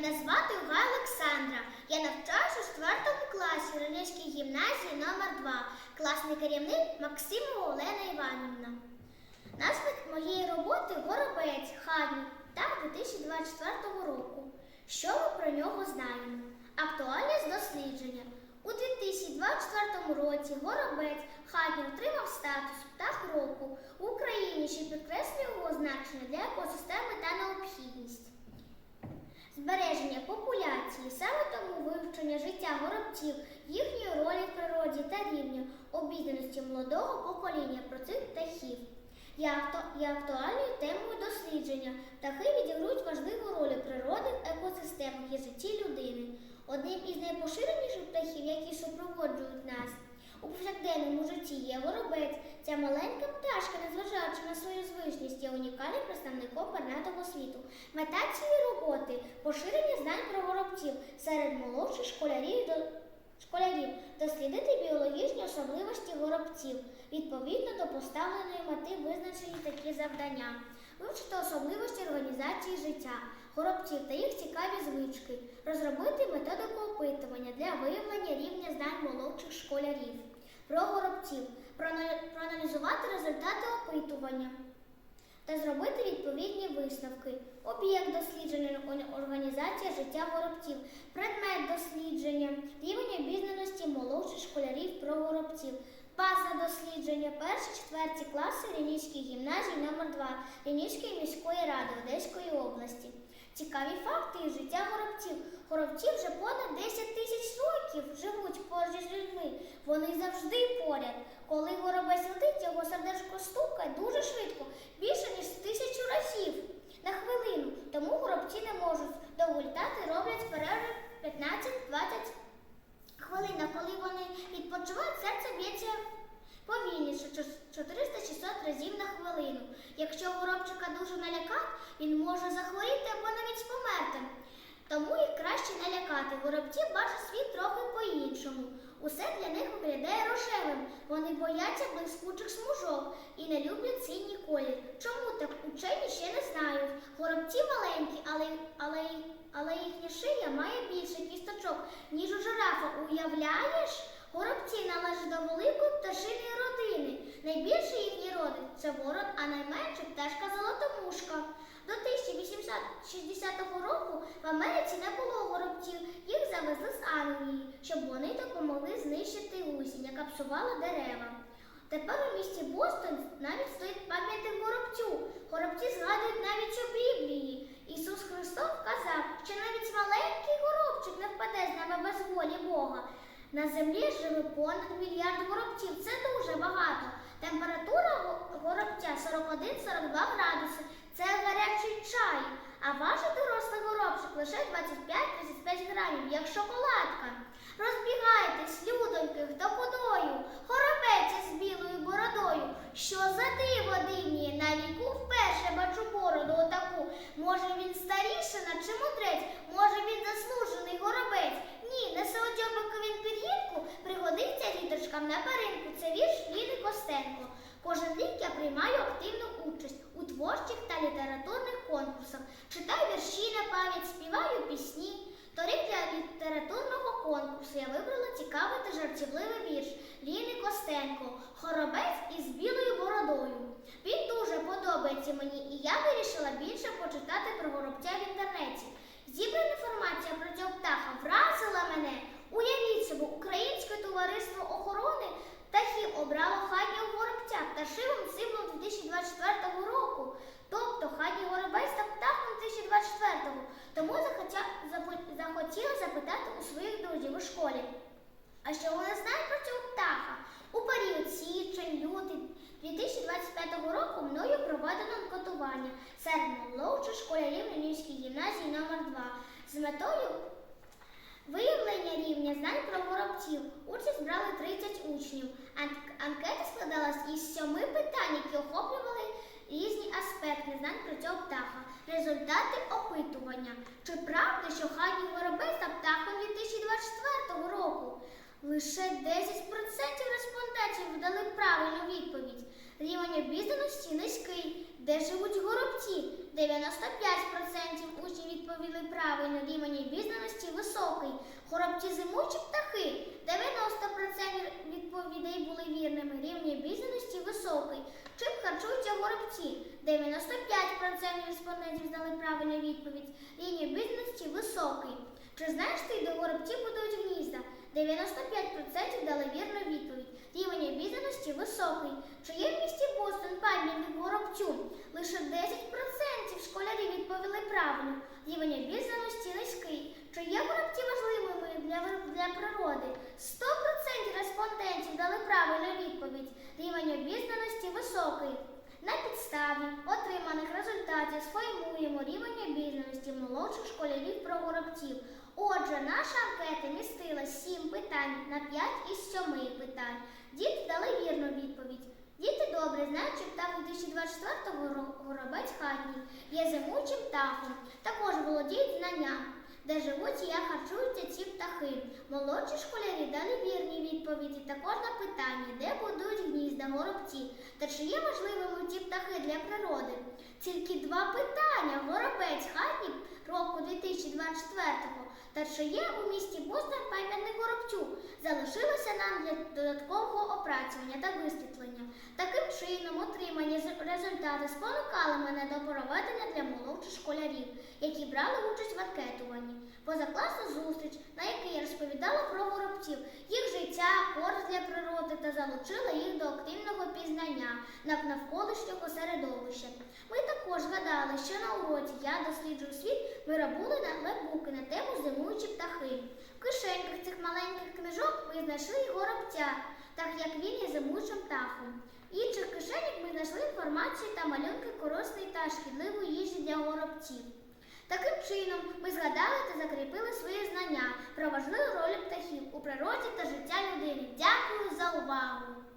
Мене звати Уга Олександра. Я навчаюся у 4 класі Ринівській гімназії номер 2 Класний керівник Максимова Олена Іванівна. Назвик моєї роботи Горобець Хаві так 2024 року. Що ми про нього знаємо? Актуальність дослідження. У 2024 році горобець Хагін отримав статус птах року в Україні, що підкреслює його значення для екосистеми та необхідність. Збереження популяції, саме тому вивчення життя горобців, їхньої ролі в природі та рівня обізнаності молодого покоління про цих птахів. Є, актуальною темою дослідження. Птахи відіграють важливу роль у природи в екосистемах і житті людини. Одним із найпоширеніших птахів, які супроводжують нас у повсякденному житті, є горобець. Ця маленька пташка, незважаючи на свою звичність, є унікальним представником пернатого світу. Мета цієї роботи поширення знань про горобців серед молодших школярів до школярів, дослідити біологічні особливості горобців. Відповідно до поставленої мети визначені такі завдання. Вивчити особливості організації життя горобців та їх цікаві звички, розробити методику опитування для виявлення рівня знань молодших школярів. Про горобців, проаналізувати результати опитування та зробити відповідні висновки. Об'єкт дослідження організація життя горобців, предмет дослідження, рівень обізнаності молодших школярів про горобців. База дослідження перші четверті класи Рівнівської гімназії номер 2 Рівнівської міської ради Одеської області. Цікаві факти життя горобців. Горобці вже понад 10 тисяч років живуть поруч з людьми. Вони завжди поряд. Коли горобець летить, його сердечко стукає дуже швидко, більше ніж тисячу разів на хвилину. Тому горобці не можуть довго літати, роблять перерви 15-20 хвилин. Коли вони відпочивають, серце б'ється повільніше 400-600 разів на хвилину. Якщо горобчика дуже налякати, він може захворіти або навіть померти. Тому їх краще не лякати. Горобці бачать світ трохи по-іншому. Усе для них виглядає рожевим. Вони бояться блискучих смужок і не люблять синій колір. Чому так учені ще не знають. Горобці маленькі, але, але, але їхня шия має більше кісточок, ніж у жирафа. Уявляєш? Горобці належать до великої пташиної родини. Найбільший їхній родин це ворон, а найменша пташка золотомушка. До 1860 року в Америці не було горобців, їх завезли з Англії, щоб вони допомогли знищити гусінь, яка псувала дерева. Тепер у місті Бостон навіть стоїть пам'ятник горобцю. Горобці згадують навіть у Біблії. Ісус Христос казав, що навіть маленький горобчик не впаде з неба без волі Бога. На землі живе понад мільярд горобців. Це дуже багато. Температура го- горобця 41-42 градуси. Це гарячий чай. А важить дорослий горобчик лише 25-35 грамів, як шоколадка. Розбігайтесь, людоньки, хто подою, горобець з білою бородою. Що за диво дивніє, на віку вперше бачу бороду отаку. Може він старішина чи мудрець, може він заслужений пригодиться на перинку. Це вірш Ліни Костенко. Кожен рік я приймаю активну участь у творчих та літературних конкурсах. Читаю вірші на пам'ять, співаю пісні. Торік для літературного конкурсу я вибрала цікавий та жартівливий вірш Ліни Костенко Хоробець із білою бородою. Він дуже подобається мені, і я вирішила більше почитати про горобця в інтернеті. Зібрана інформація про цього птаха вразила мене. Уявіть собі, Українське товариство охорони птахів обрало хатнього горобця пташивим символом 2024 року. Тобто хатній горобець та птахом 2024-го. Тому захотя, захотіла запитати у своїх друзів у школі. А що вони знають про цього птаха? У період січень, лютий 2025 року мною проведено анкетування серед молодших школярів Львівської гімназії номер 2 з метою виявлення рівня знань про горобців. Участь брали 30 учнів. Ан- Анкета складалась із сьоми питань, які охоплювали знань про цього птаха. Результати опитування. Чи правда, що хатній горобець став птахом 2024 року? Лише 10% респондентів дали правильну відповідь. Рівень обізнаності низький. Де живуть горобці? 95% учнів відповіли правильно, рівень обізнаності високий. Горобці зимуючі птахи. 90% відповідей були вірними. Рівень обізнаності високий. Чим харчуються горобці? 95% респондентів дали правильну відповідь. Рівень обізнаності високий. Чи знаєш ти, де горобці будують гнізда? 95% дали вірну відповідь. Рівень обізнаності високий. Чи є в місті Бостон пам'ятник горобцю? Лише 10% школярів відповіли правильно. Рівень обізнаності низький. Чи є горобці важливими для, для природи? 100% респондентів дали правильну відповідь. Рівень обізнаності високий. На підставі отриманих результатів сформуємо рівень обізнаності молодших школярів про горобців. Отже, наша анкета містила 7 питань на 5 із 7 питань. Діти дали вірну відповідь. Діти добре знають, що птах 2024 ро- горобець хатній є зимуючим птахом. Також володіють знанням, де живуть і як харчуються ці птахи. Молодші школярі дали вірні відповіді також на питання, де будують гнізда горобці та чи є важливими ці птахи для природи. Тільки два питання: горобець хатній року 2024 та чи є у місті Бостон пам'ятник горобцю. Залишилося нам для додаткового опрацювання та висвітлення. Таким чином, отримані результати спонукали мене до проведення для молодших школярів, які брали участь в анкетуванні. Позакласна зустріч, на якій я розповідала про горобців, їх життя, користь для природи та залучила їх до активного пізнання нав- навколишнього середовища. Ми також згадали, що на уроці Я досліджую світ ми робили на лепбуки на тему зимуючі птахи. В кишеньках цих маленьких книжок ми знайшли і горобця, так як він є зимуючим птахом. В інших кишенях ми знайшли інформацію та малюнки корисної та шкідливої їжі для горобців. Таким чином, ми згадали та закріпили свої знання про важливу роль птахів у природі та життя людини. Дякую за увагу!